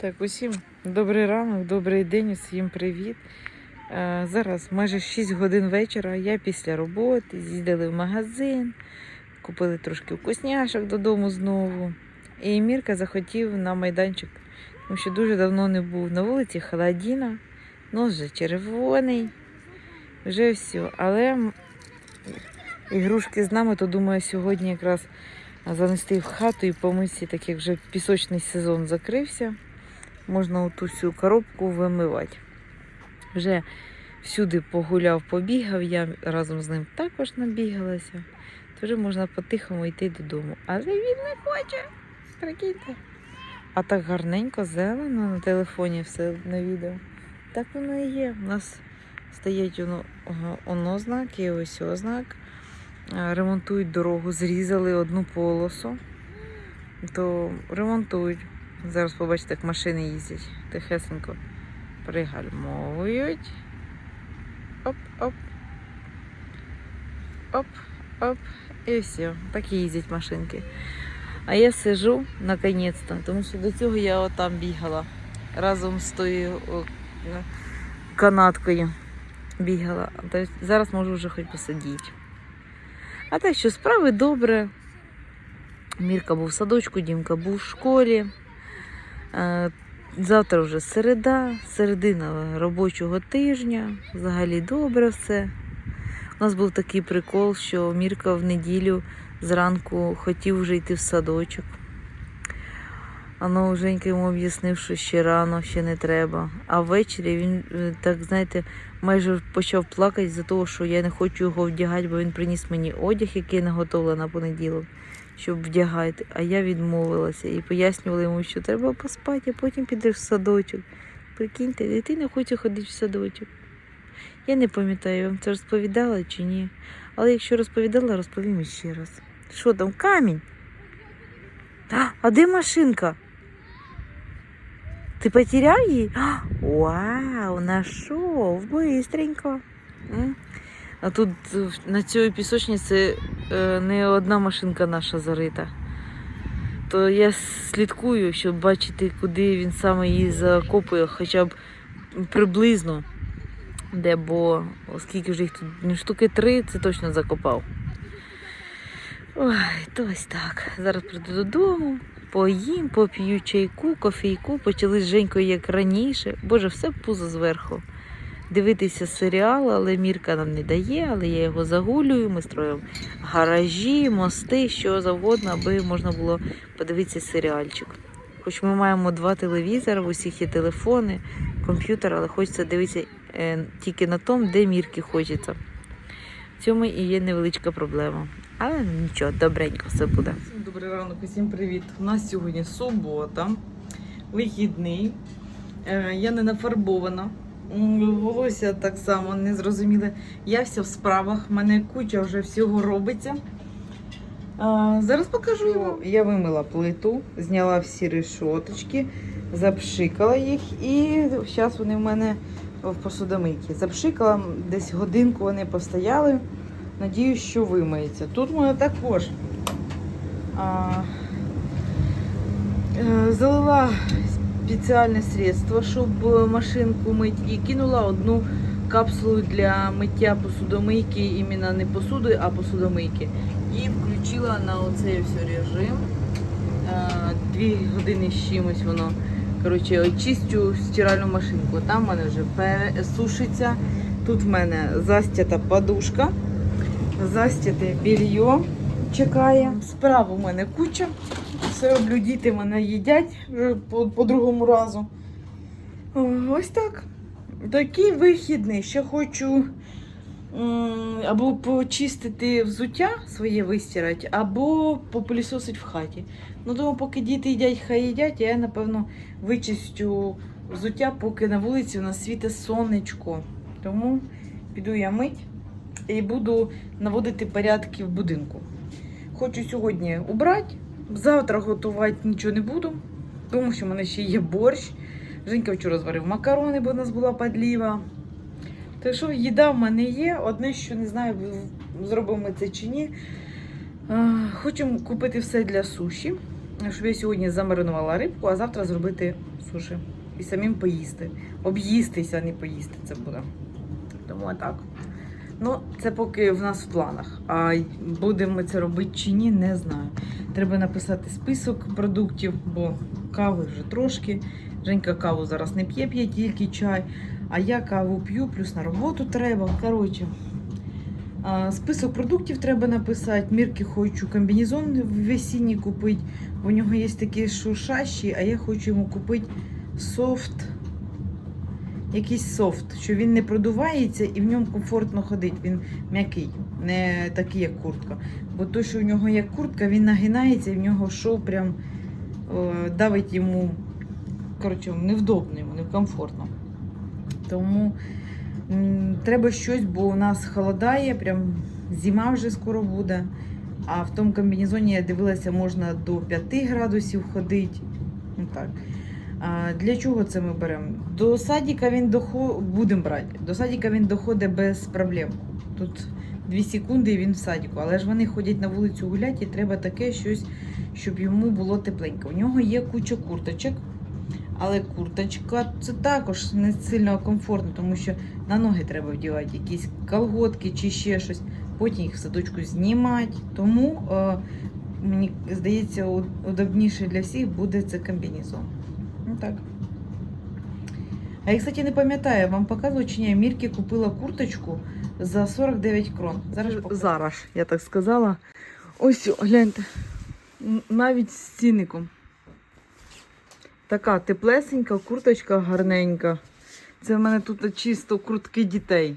Так, усім добрий ранок, добрий день, усім привіт. Е, зараз майже 6 годин вечора. Я після роботи з'їздили в магазин, купили трошки вкусняшок додому знову. І Мірка захотів на майданчик, тому що дуже давно не був на вулиці холодіна, нос вже червоний, вже все. Але ігрушки з нами, то думаю, сьогодні якраз занести в хату і помитися, так як вже пісочний сезон закрився можна оту всю коробку вимивати. Вже всюди погуляв, побігав, я разом з ним також набігалася. То вже можна по-тихому йти додому. Але він не хоче. Прикиньте. А так гарненько, зелено на телефоні все на відео. Так воно і є. У нас стоять воно, оно знак і ось ознак. Ремонтують дорогу, зрізали одну полосу, то ремонтують. Зараз побачите, як машини їздять. Тихесенько пригальмовують. Оп, оп. Оп, оп. І все. Так і їздять машинки. А я сижу наконець-то, тому що до цього я отам бігала. Разом з тою канаткою бігала. Тобто зараз можу вже хоч посидіти. А так що справи добре. Мірка був в садочку, Дімка був в школі. Е, Завтра вже середа, середина робочого тижня. Взагалі добре все. У нас був такий прикол, що Мірка в неділю зранку хотів вже йти в садочок. А ну, Женька йому об'яснив, що ще рано, ще не треба. А ввечері він е, так, знаєте, майже почав плакати за того, що я не хочу його вдягати, бо він приніс мені одяг, який наготовила на понеділок щоб вдягати, а я відмовилася і пояснювала йому, що треба поспати, а потім підеш в садочок. Прикиньте, дитина хоче ходити в садочок. Я не пам'ятаю, я вам це розповідала чи ні. Але якщо розповідала, розповім іще раз. Що там, камінь? А, а де машинка? Ти потеряв її? Вау, нашов, бистренько. А тут е, на цій пісочниці е, не одна машинка наша зарита. То я слідкую, щоб бачити, куди він саме її закопує, хоча б приблизно, де, бо оскільки вже їх тут ну, штуки три, це точно закопав. Ой, то ось так. Зараз прийду додому, поїм, поп'ю чайку, кофійку, почали з Женькою як раніше. Боже, все пузо зверху дивитися серіал, але Мірка нам не дає, але я його загулюю. Ми строїмо гаражі, мости, що завгодно, аби можна було подивитися серіальчик. Хоч ми маємо два телевізори, в усіх є телефони, комп'ютер, але хочеться дивитися е, тільки на тому, де мірки хочеться. В цьому і є невеличка проблема. Але нічого, добренько все буде. Добрий ранок, усім привіт. У нас сьогодні субота, вихідний. Е, Я не нафарбована. Волосся так само не зрозуміле. Я вся в справах, в мене куча вже всього робиться. А, зараз покажу вам. Я вимила плиту, зняла всі решоточки, запшикала їх і зараз вони в мене в посудомийці. Запшикала десь годинку вони постояли. Надіюсь, що вимиється. Тут мене також а, е, залила спеціальне средство, щоб машинку мити, і кинула одну капсулу для миття посудомийки, іменно не посуди, а посудомийки. І включила на оцей все режим. Е, Дві години з чимось воно. Коротше, очистю стиральну машинку. Там в мене вже пересушиться. Тут в мене застята подушка, застяте белье чекає. Справа в мене куча. Все роблю, діти мене їдять по, по другому разу. Ось так. Такий вихідний. Ще хочу або почистити взуття своє вистирати, або попилісосити в хаті. Ну, тому поки діти їдять, хай їдять, я, напевно, вичистю взуття, поки на вулиці у нас світе сонечко. Тому піду я мить і буду наводити порядки в будинку. Хочу сьогодні убрати. Завтра готувати нічого не буду, тому що в мене ще є борщ. Женька вчора зварив макарони, бо у нас була подліва. Так що їда в мене є. Одне, що не знаю, зробимо це чи ні. Хочемо купити все для суші. щоб я сьогодні замаринувала рибку, а завтра зробити суші. І самим поїсти. Об'їстися, а не поїсти це буде. Тому отак. Ну, це поки в нас в планах. А будемо ми це робити чи ні, не знаю. Треба написати список продуктів, бо кави вже трошки. Женька каву зараз не п'є, п'є тільки чай. А я каву п'ю, плюс на роботу треба. Коротше, список продуктів треба написати. Мірки хочу комбінезон весінній купити. У нього є такі шуршащі, а я хочу йому купити софт. Якийсь софт, що він не продувається і в ньому комфортно ходить. Він м'який, не такий, як куртка. Бо той, що в нього як куртка, він нагинається і в нього шов прям е, давить йому. Коротше, невдобно йому, некомфортно. Тому треба щось, бо у нас холодає, прям зима вже скоро буде. А в тому комбінезоні я дивилася, можна до 5 градусів ходити. Ну, так. Для чого це ми беремо? До садика він доход... будемо брати. До садика він доходить без проблем. Тут 2 секунди і він в садіку. Але ж вони ходять на вулицю гуляти, і треба таке щось, щоб йому було тепленько. У нього є куча курточок. Але курточка це також не сильно комфортно, тому що на ноги треба вдівати якісь колготки чи ще щось. Потім їх в садочку знімати. Тому е, мені здається, удобніше для всіх буде це комбінезон. Так. А я, кстати, не пам'ятаю, вам показую, чи ні, Мірки купила курточку за 49 крон. Зараз, Зараз я так сказала. Ось, гляньте. Навіть з ціником. Така теплесенька, курточка гарненька. Це в мене тут чисто куртки дітей.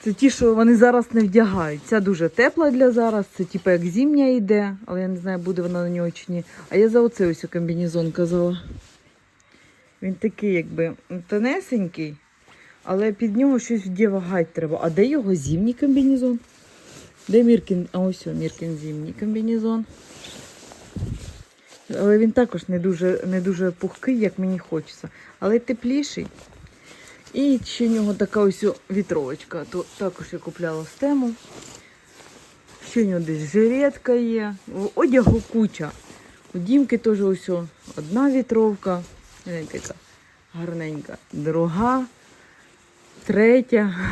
Це ті, що вони зараз не вдягають. Ця дуже тепла для зараз. Це типу як зімня йде, але я не знаю, буде вона на нього чи ні. А я за оцей ось комбінезон казала. Він такий, якби тонесенький, але під нього щось вдягати треба. А де його зимній комбінезон? Де Міркін? А ось Міркін зимній комбінезон. Але він також не дуже, не дуже пухкий, як мені хочеться. Але тепліший. І ще в нього така ось вітровочка. То також я купляла з тему. Ще в нього десь жилетка є. Одягу куча. У Дімки теж ось одна вітровка. Яка гарненька. Друга, третя.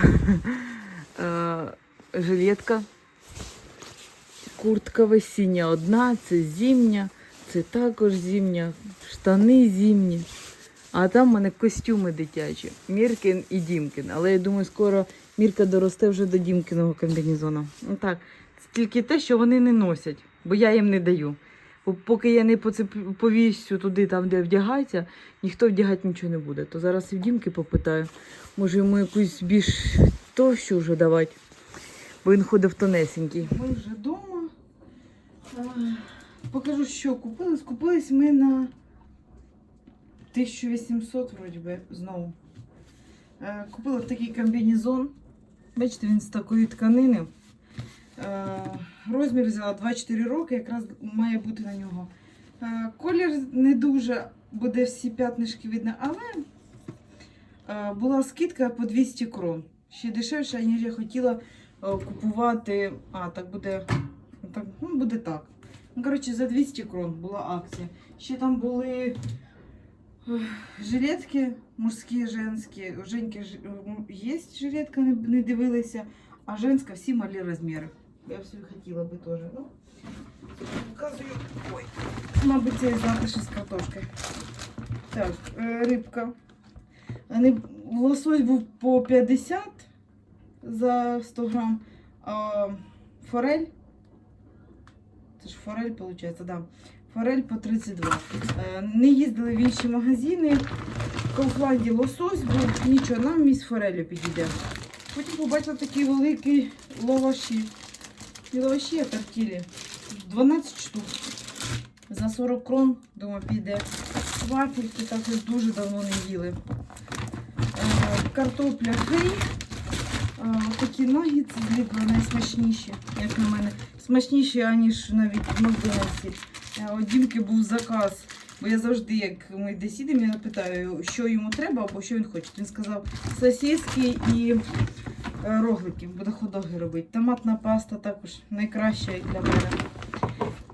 Е, Жилетка. Куртка весіння одна, це зимня, це також зимня, штани зимні. А там в мене костюми дитячі. Міркін і Дімкін. Але я думаю, скоро Мірка доросте вже до Дімкіного комбінезону. Ну так, тільки те, що вони не носять, бо я їм не даю. Бо поки я не повісю туди, там, де вдягається, ніхто вдягати нічого не буде. То зараз і в Дімки попитаю, може йому якусь більш товщу вже давати, бо він ходив тонесенький. Ми вже вдома. Покажу, що купили. Скупились ми на 1800, вроді би, знову. Е, Купила такий комбінезон. Бачите, він з такої тканини. Е, Розмір взяла 24 роки, якраз має бути на нього. Е, Колір не дуже, буде всі п'ятнишки видно, але була скидка по 200 крон. Ще дешевше, ніж я хотіла купувати. А, так буде. Так, ну, буде так. Ну, коротше, за 200 крон була акція. Ще там були жилетки мужські, женські. У Женьки ж- м, є жилетка, не, не дивилися, а женська всі малі розміри. Я все хотіла би теж. Ну, показую. Ой. Мабуть, це із латиші з картошкою. Так, е, рибка. Вони- Лосось був по 50 за 100 грам, а форель. Це ж форель, виходить, да. Форель по 32. Е, Не їздили в інші магазини. В Кауфланді лосось був, нічого, нам місь форелю підійде. Потім побачила такі великі лаваші. Не лаваші, а тортілі. 12 штук. За 40 крон, думаю, піде. Вафельки також дуже давно не їли. Е, Картопля фрі. Е, Такі нагідці зліпли найсмачніші, як на мене. Смачніші, аніж навіть в Макдональдсі. Е, У Дімки був заказ. Бо я завжди, як ми десь їдемо, я питаю, що йому треба або що він хоче. Він сказав сосиски і е, роглики. Буде ходоги робити. Томатна паста також найкраща для мене.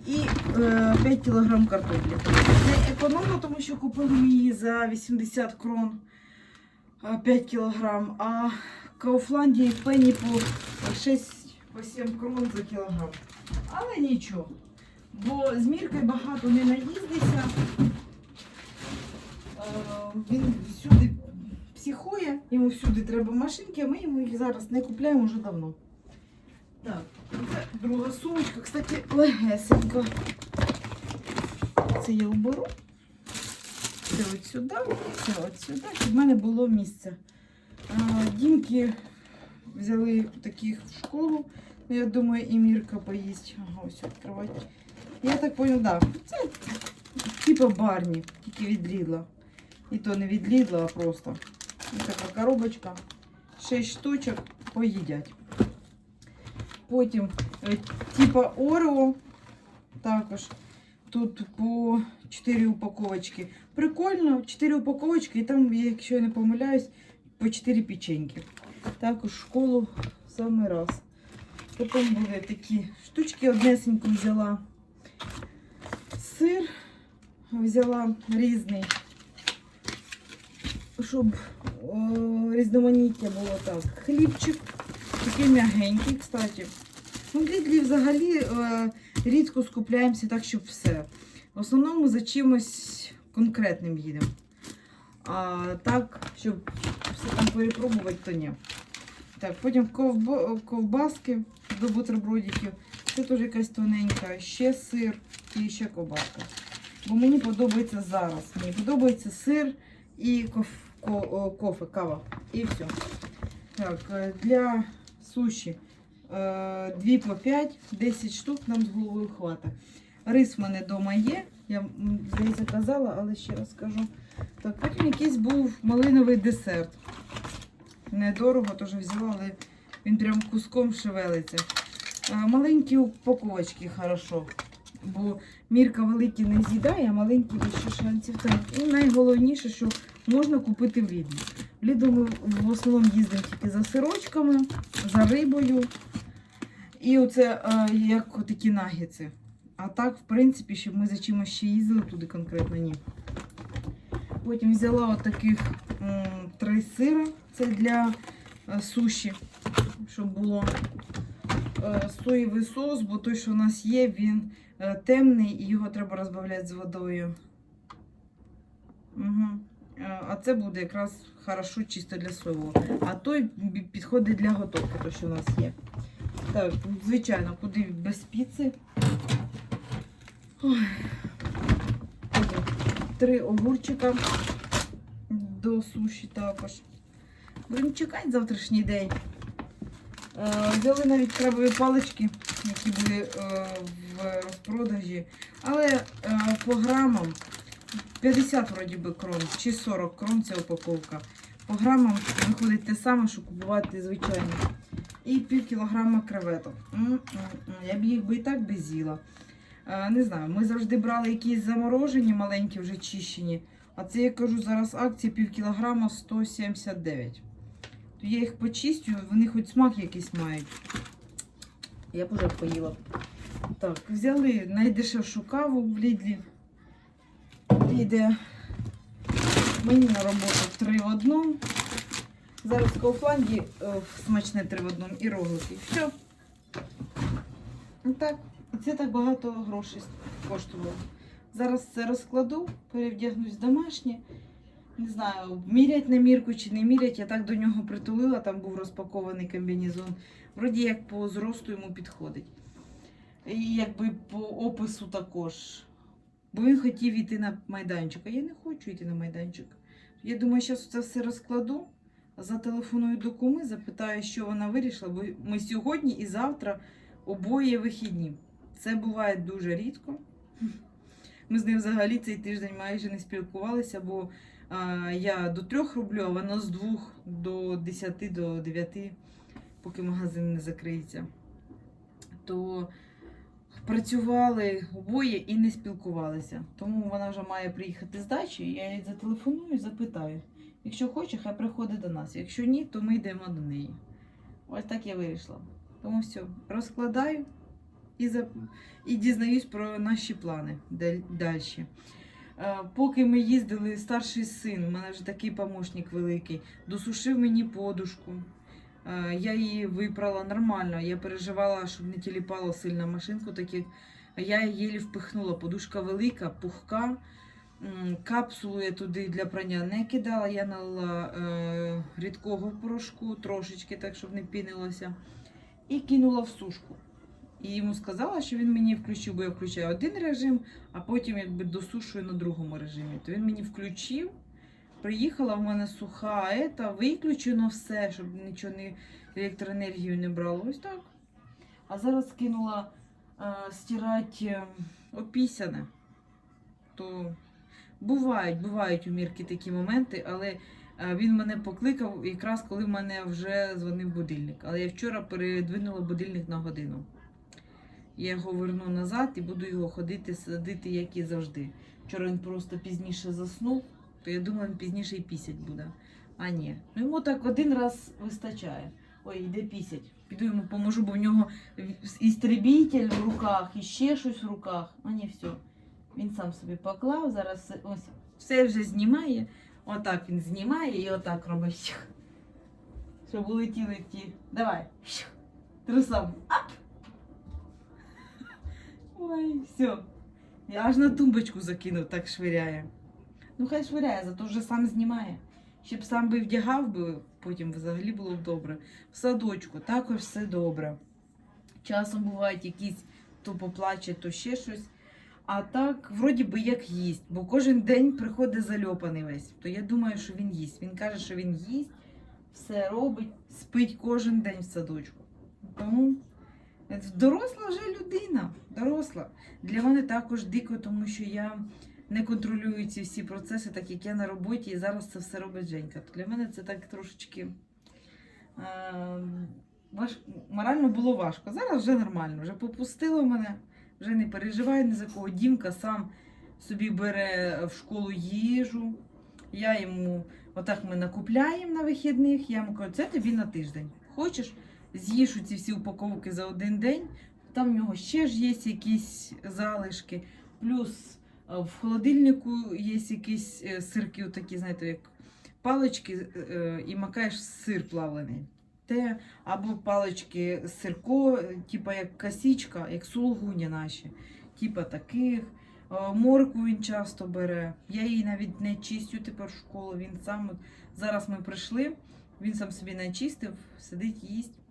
і е, 5 кг картоплі. Не економно, тому що купили її за 80 крон е, 5 кг, а в Кауфланді пені по 6-7 крон за кілограм. Але нічого. Бо з міркою багато не наїздиться. Е, Він всюди психує, йому всюди треба машинки, а ми йому їх зараз не купляємо вже давно. Так, це друга сумочка, кстати, легесенька. Це я уберу. Це от сюди, це от сюди, щоб в мене було місце. А, Дімки взяли таких в школу. Ну, Я думаю, і Мірка поїсть. Ага, ось відкривати. Я так поняла, да. Це типа барні, тільки від Лідла. І то не від Лідла, а просто. Ось така коробочка. 6 штучок поїдять. Потім, е, типа Орео, також. Тут по 4 упаковочки. Прикольно, 4 упаковочки, і там, якщо я не помиляюсь, по 4 печеньки. Також школу в самий раз. Потім були такі штучки, однесеньку взяла. Сир взяла різний, щоб о, різноманіття було так. Хлібчик, такий м'ягенький, кстати. Ну, Лідлі взагалі е, рідко скупляємося так, щоб все. В основному за чимось конкретним їдемо. А так, щоб все там перепробувати, то ні. Так, потім ковбаски до бутербродиків. Це теж якась тоненька, ще сир і ще ковбаска. Бо мені подобається зараз. Мені подобається сир і коф, ко, о, кофе, кава. І все. Так, е, для суші е, 2 по 5, 10 штук нам з головою хватить. Рис в мене вдома є. Я м, здається казала, але ще раз скажу. Так, потім якийсь був малиновий десерт. Недорого теж взяла, але він прям куском шевелиться. Маленькі упаковочки хорошо. Бо мірка великі не з'їдає, а маленькі більше шансів. Так. І найголовніше, що можна купити в Лідлі. В Ліду ми в основному їздимо тільки за сирочками, за рибою. І оце як такі нагіці. А так, в принципі, щоб ми за чимось ще їздили туди конкретно ні. Потім взяла м, три сира. Це для е, суші, щоб було соєвий соус, бо той, що у нас є, він е, темний і його треба розбавляти з водою. Угу. А це буде якраз хорошо чисто для соєвого. А той підходить для готовки, то, що у нас є. Так, звичайно, куди без піци. Ой. Три огурчика до суші також. Будемо чекати завтрашній день. Е, Взяли навіть крабові палички, які були е, в розпродажі. Але е, по грамам 50 вроді би крон чи 40 крон ця упаковка. По грамам виходить те саме, що купувати звичайно. І пів кілограма креветок. М-м-м. Я б їх би і так би з'їла. Не знаю, ми завжди брали якісь заморожені, маленькі, вже чищені. А це я кажу зараз акція пів кілограма 179. Я їх почистю, вони хоч смак якийсь мають. Я б уже поїла. Так, взяли найдешевшу каву в Лідлі. Йде мені на роботу три в одному. Зараз в е, смачне три в одному і роглики. Все. Так. Це так багато грошей коштувало. Зараз це розкладу, перевдягнусь в домашнє. Не знаю, мірять на мірку чи не мірять. Я так до нього притулила, там був розпакований комбінезон. Вроді як по зросту йому підходить. І якби по опису також. Бо він хотів йти на майданчик, а я не хочу йти на майданчик. Я думаю, зараз це все розкладу, зателефоную до куми, запитаю, що вона вирішила, бо ми сьогодні і завтра обоє вихідні. Це буває дуже рідко. Ми з ним взагалі цей тиждень майже не спілкувалися, бо я до трьох роблю, а воно з двох до 10 до 9, поки магазин не закриється. То працювали обоє і не спілкувалися. Тому вона вже має приїхати з дачі, я їй зателефоную і запитаю. Якщо хоче, хай приходить до нас. Якщо ні, то ми йдемо до неї. Ось так я вирішила. Тому все, розкладаю і, за, і дізнаюсь про наші плани далі. Поки ми їздили, старший син, у мене вже такий помощник великий, досушив мені подушку. Е, Я її випрала нормально. Я переживала, щоб не тіліпало сильно машинку, так як я її впихнула. Подушка велика, пухка. Капсулу я туди для прання не кидала. Я налила е, рідкого порошку трошечки, так щоб не пінилося. І кинула в сушку. І йому сказала, що він мені включив, бо я включаю один режим, а потім якби досушую на другому режимі. То він мені включив. Приїхала в мене суха, ета, виключено все, щоб нічого не електроенергію не брало. Ось так. А зараз кинула е, стирати е, опісяне. То бувають, бувають у Мірки такі моменти, але е, він мене покликав якраз коли в мене вже дзвонив будильник. Але я вчора передвинула будильник на годину. Я його верну назад і буду його ходити, садити, як і завжди. Вчора він просто пізніше заснув, то я думала, він пізніше і пісять буде. А ні. Ну йому так один раз вистачає. Ой, йде пісять. Піду йому поможу, бо в нього істребітель в руках і ще щось в руках. А ні, все. Він сам собі поклав, зараз ось все вже знімає. Отак він знімає і отак робить. Щоб улетіли ті. Давай. Трусом. Ап! Ой, все. Я аж на тумбочку закинув, так швиряє. Ну хай швиряє, зато вже сам знімає. Щоб сам би вдягав би, потім взагалі було б добре. В садочку також все добре. Часом бувають якісь то поплаче, то ще щось. А так, вроді би, як їсть, бо кожен день приходить зальопаний весь. То я думаю, що він їсть. Він каже, що він їсть, все робить, спить кожен день в садочку. Тому доросла вже людина, доросла. Для мене також дико, тому що я не контролюю ці всі процеси, так як я на роботі, і зараз це все робить Женька. Для мене це так трошечки е, важ... морально було важко. Зараз вже нормально, вже попустило мене, вже не переживаю ні за кого. Дімка сам собі бере в школу їжу. Я йому, отак ми накупляємо на вихідних, я йому кажу, це тобі на тиждень. Хочеш, з'їж ці всі упаковки за один день, там в нього ще ж є якісь залишки, плюс е, в холодильнику є якісь е, сирки, такі, знаєте, як палички, е, і макаєш сир плавлений. Те, або палички сирко, типа як косічка, як сулугуні наші, типа таких. Моркву він часто бере. Я її навіть не чистю тепер в школу. Він сам зараз ми прийшли, він сам собі не чистив, сидить, їсть.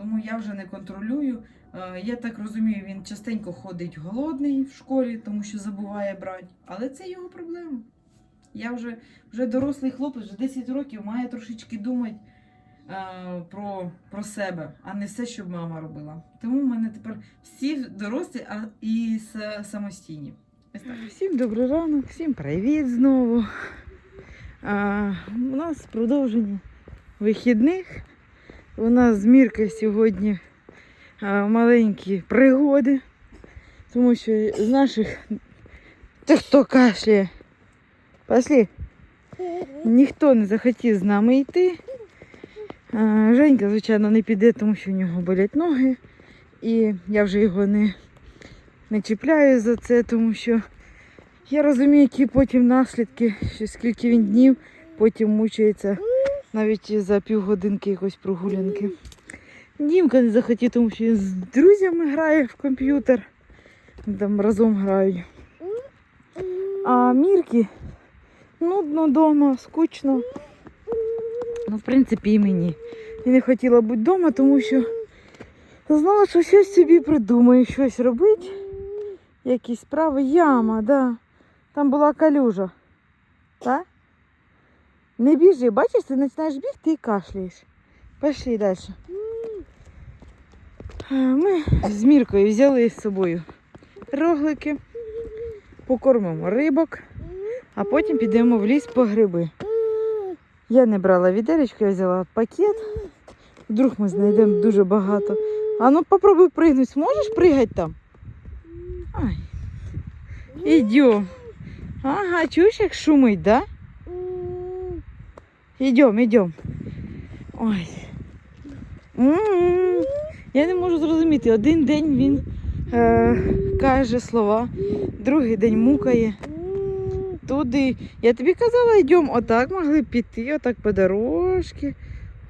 Тому я вже не контролюю. Е, Я так розумію, він частенько ходить голодний в школі, тому що забуває брати. Але це його проблема. Я вже, вже дорослий хлопець, вже 10 років, має трошечки думати е, про, про себе, а не все, що мама робила. Тому в мене тепер всі дорослі а, і самостійні. Всім добрий ранок, всім привіт знову. А, у нас продовження вихідних. У нас з Міркою сьогодні маленькі пригоди, тому що з наших Та хто кашляє? Пошли. Ніхто не захотів з нами йти. Женька, звичайно, не піде, тому що у нього болять ноги. І я вже його не, не чіпляю за це, тому що я розумію, які потім наслідки, що скільки він днів потім мучається навіть за півгодинки якоїсь прогулянки. Дімка не захотів, тому що він з друзями грає в комп'ютер. Там разом грають. А Мірки нудно вдома, скучно. Ну, в принципі, і мені. Я не хотіла бути вдома, тому що знала, що щось собі придумаю, щось робити. Якісь справи. Яма, да. Там була калюжа. Так? Не біжи, бачиш, ти починаєш бігти і кашляєш. Пішли далі. Ми з Міркою взяли з собою роглики, покормимо рибок, а потім підемо в ліс по гриби. Я не брала відеречко, я взяла пакет. Вдруг ми знайдемо дуже багато. А ну попробуй пригнути. Зможеш пригати там? Ай. Ідем. Ага, чуєш, як шумить, да? Ідем, ідем. Ой. Я не можу зрозуміти, один день він Е, каже слова, другий день мукає. Туди. Я тобі казала, йдемо отак, могли піти, отак по дорожці.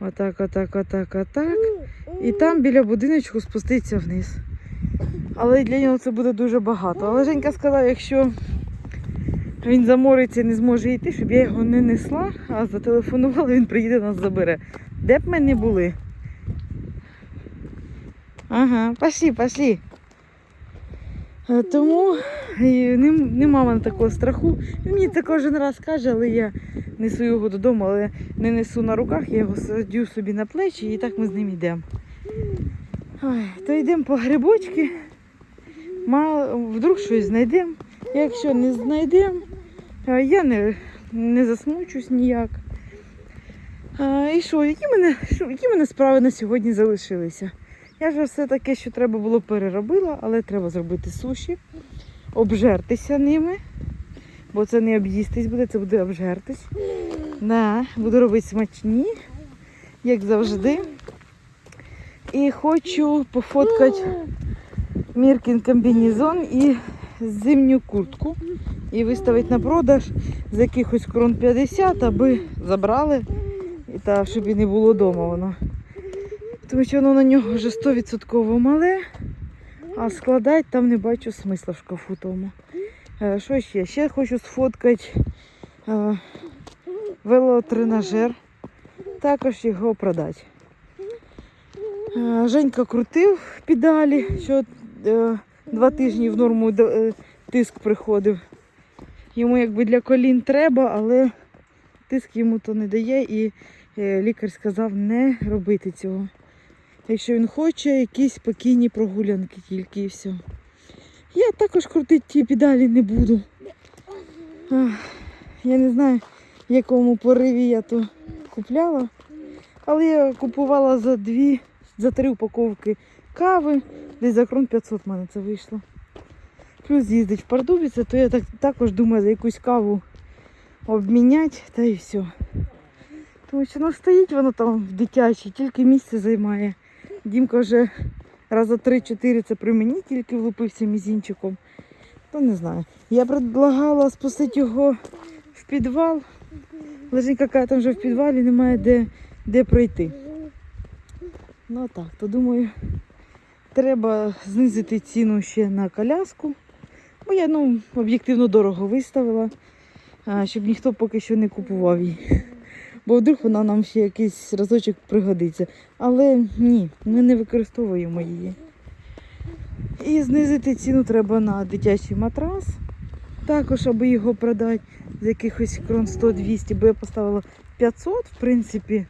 Отак, отак, отак, отак. І там біля будиночку спуститися вниз. Але для нього це буде дуже багато. Але Женька сказав, якщо він замориться і не зможе йти, щоб я його не несла, а зателефонувала, він приїде нас забере. Де б ми не були? Ага, пошли, пошли. Е, Тому нема мене такого страху. Він мені це кожен раз каже, але я несу його додому, але не несу на руках, я його садю собі на плечі і так ми з ним йдемо. То йдемо по грибочки. Вдруг щось знайдемо. Якщо не знайдемо, я не, не засмучусь ніяк. А, і що, які мене, які мене справи на сьогодні залишилися? Я вже все таке, що треба було, переробила, але треба зробити суші, обжертися ними, бо це не об'їстись буде, це буде обжертись. Да, буду робити смачні, як завжди. І хочу пофоткати Міркін комбінезон і зимню куртку. І виставити на продаж за якихось крон 50, аби забрали, і та, щоб і не було вдома воно. Тому що воно на нього вже 100% мале, а складати там не бачу смисла в шкафу тому. Е, Що ще? Ще хочу сфоткати е, велотренажер, також його продати. Е, Женька крутив педалі, що два тижні в норму тиск приходив. Йому якби для колін треба, але тиск йому то не дає і е, лікар сказав не робити цього. Якщо він хоче, якісь спокійні прогулянки тільки і все. Я також крутити ті педалі не буду. Я не знаю, в якому пориві я то купляла. Але я купувала за дві, за три упаковки кави, десь за крон 500 в мене це вийшло. Плюс їздить в Пардубіце, то я так, також думаю за якусь каву обміняти та і все. Тому що ну, стоїть воно там в дитячій, тільки місце займає. Дімка вже раза 3-4 це при мені тільки влупився мізінчиком. То не знаю. Я предлагала спустити його в підвал. Леженька каже, там вже в підвалі немає де, де пройти. Ну так, то думаю, треба знизити ціну ще на коляску. Бо я ну, об'єктивно дорого виставила, щоб ніхто поки що не купував її. Бо вдруг вона нам ще якийсь разочок пригодиться. Але ні, ми не використовуємо її. І знизити ціну треба на дитячий матрас. Також, аби його продати з якихось крон 100-200, бо я поставила 500, в принципі.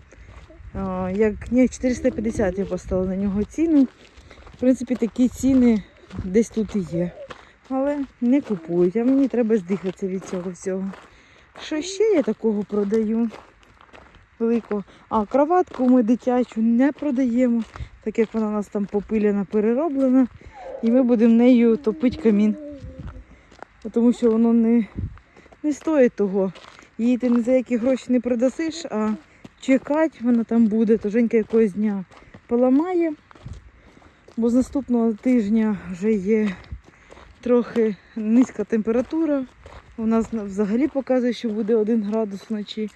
Як ні, 450 я поставила на нього ціну. В принципі, такі ціни десь тут і є. Але не купують, а мені треба здихатися від цього всього. Що ще я такого продаю? Великого. А кроватку ми дитячу не продаємо, так як вона у нас там попиляна, перероблена. І ми будемо нею топити камін. Тому що воно не, не стоїть того. Її ти ні за які гроші не продасиш, а чекати вона там буде, то Женька якогось дня поламає. Бо з наступного тижня вже є трохи низька температура. У нас взагалі показує, що буде 1 градус вночі,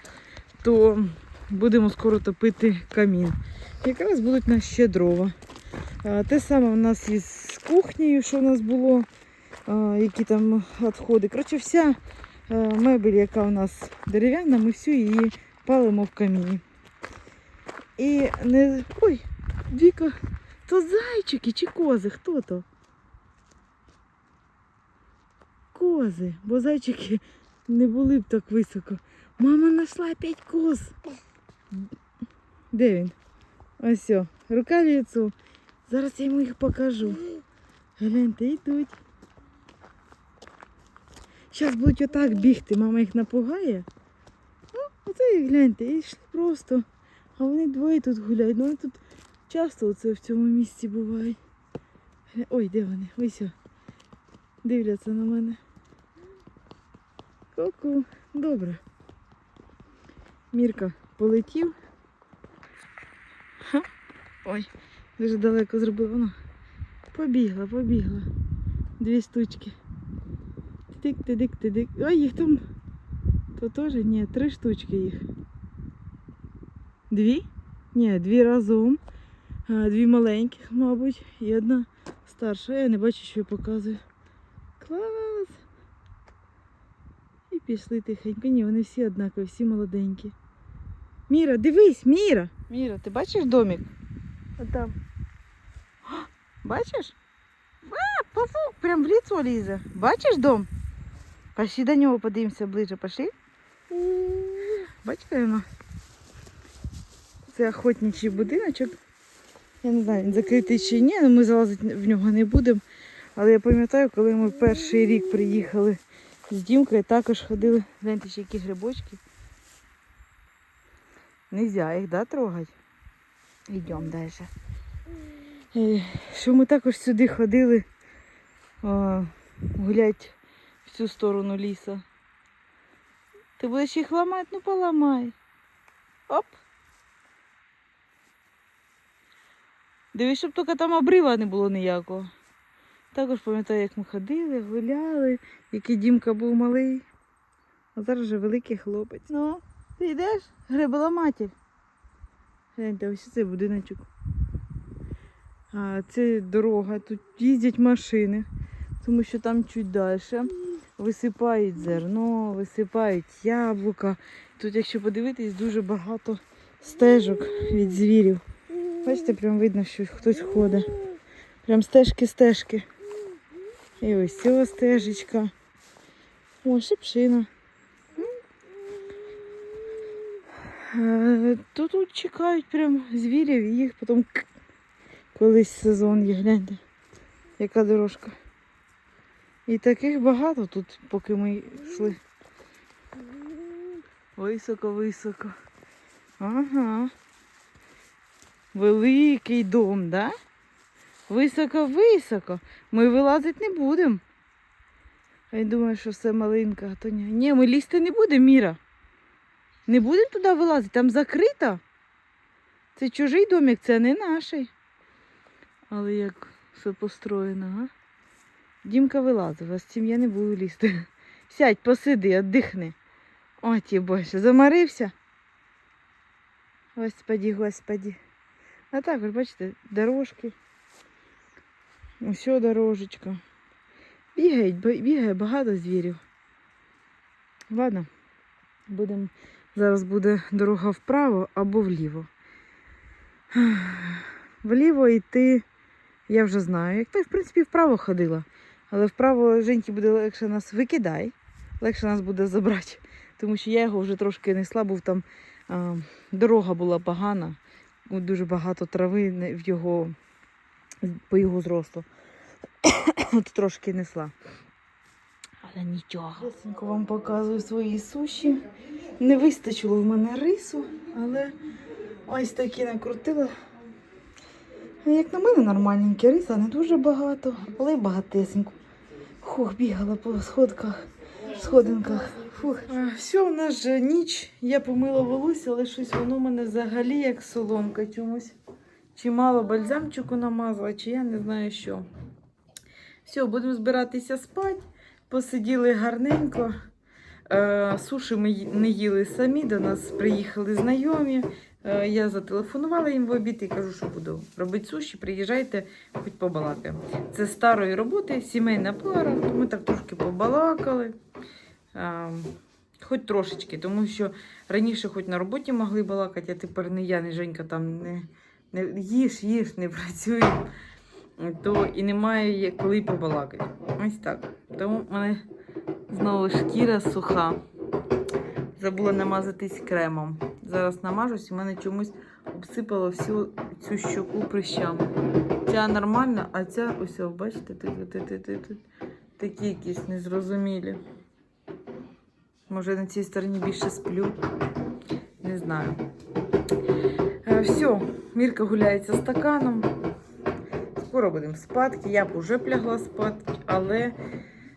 то будемо скоро топити камін. Якраз будуть нас ще дрова. Те саме у нас із кухнею, що у нас було, які там відходи. Коротше, вся е, мебель, яка у нас дерев'яна, ми всю її палимо в каміні. І не. Ой, Віка, то зайчики чи кози? Хто то? Кози, бо зайчики не були б так високо. Мама знайшла п'ять коз. Де він? Ось, о, рука лицу. Зараз я йому їх покажу. Гляньте, йдуть. Зараз будуть отак бігти, мама їх напугає. Ну, оце і гляньте, і йшли просто. А вони двоє тут гуляють. Ну вони тут часто оце в цьому місці бувають. Ой, де вони? Ось. Дивляться на мене. Ку-ку. Добре. Мірка полетів. Ха. Ой, дуже далеко зробив воно. Побігла, побігла. Дві штучки. Тик, тидик, тидик. Ой, їх там. То теж? Ні, три штучки їх. Дві? Ні, дві разом. Дві маленьких, мабуть, і одна старша. Я не бачу, що я показую. Клас! І пішли тихенько. Ні, вони всі однакові, всі молоденькі. Міра, дивись, Міра! Міра, ти бачиш домик? Отам. Бачиш? А, павук прям в лицо лізе. Бачиш дом? Пошли до нього подивимося ближче, пошли. Бачите воно? Це охотничий будиночок. Я не знаю, він закритий чи ні, але ми залазити в нього не будемо. Але я пам'ятаю, коли ми перший рік приїхали з Дімкою, також ходили. Гляньте, ще які грибочки. Нельзя їх, да, трогати? Йдемо далі. Е, Що ми також сюди ходили гулять в цю сторону ліса. Ти будеш їх ламати, ну поламай. Оп. Дивись, щоб тільки там обрива не було ніякого. Також пам'ятаю, як ми ходили, гуляли, який Дімка був малий. А зараз вже великий хлопець. Ну, ти йдеш? Гриболаматель. Гляньте, ось цей будиночок. А, це дорога, тут їздять машини, тому що там чуть далі висипають зерно, висипають яблука. Тут, якщо подивитись, дуже багато стежок від звірів. Бачите, прям видно, що хтось ходить. Прям стежки-стежки. І ось ця стежечка. О, шипшина. Е, То тут чекають прям звірів і їх потім колись сезон є, гляньте, яка дорожка. І таких багато тут, поки ми йшли. Високо-високо. Ага. Великий дом, да? Високо-високо. Ми вилазити не будемо. А я думаю, що все маленька, а то ні. Ні, ми лізти не будемо, Міра. Не будемо туди вилазити, там закрито. Це чужий домик, це не наш. Але як все построєно, а? Дімка вилазив, а з цим я не буду лізти. Сядь, посиди, віддихни. О, ті боже, замарився. Господі, господі. А також, бачите, дорожки. Ось дорожечка. Бігають, бігає багато звірів. Ладно, будемо. Зараз буде дорога вправо або вліво. Вліво йти я вже знаю. Як то, в принципі, вправо ходила. Але вправо Женьки буде легше нас викидай, легше нас буде забрати. Тому що я його вже трошки несла, був там а, дорога була погана, дуже багато трави в його, по його зросту. От трошки несла. Але нічого. Я вам показую свої суші. Не вистачило в мене рису, але ось такі накрутила. Як на мене, нормальненькі риса, не дуже багато, але багатесенько. Хух, бігала по сходках, сходинках. Фух. Все, у нас же ніч. Я помила волосся, але щось воно в мене взагалі як соломка чомусь. Чи мало бальзамчику намазала, чи я не знаю що. Все, будемо збиратися спати. Посиділи гарненько. Е, суші ми не їли самі, до нас приїхали знайомі. Е, я зателефонувала їм в обід і кажу, що буду робити суші, приїжджайте, хоч побалакаємо. Це старої роботи, сімейна пара, ми так трошки побалакали. Е, хоч трошечки, тому що раніше хоч на роботі могли балакати, а тепер не я, не Женька там не, не їж, їж, не працюємо. То і немає коли побалакати. Ось так. Тому в мене знову шкіра суха. Забула намазатись кремом. Зараз намажусь, в мене чомусь обсипало всю цю щоку прищами. Ця нормальна, а ця ось, бачите, тут, тут, тут, тут, тут, такі якісь незрозумілі. Може на цій стороні більше сплю. Не знаю. Все, Мірка гуляється стаканом. Скоро будемо спадки. Я б вже плягла спадки, але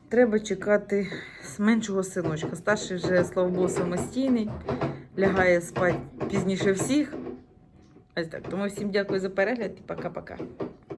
треба чекати з меншого синочка. Старший вже, слава Богу, самостійний, лягає спати пізніше всіх. Ось так. Тому всім дякую за перегляд і пока-пока.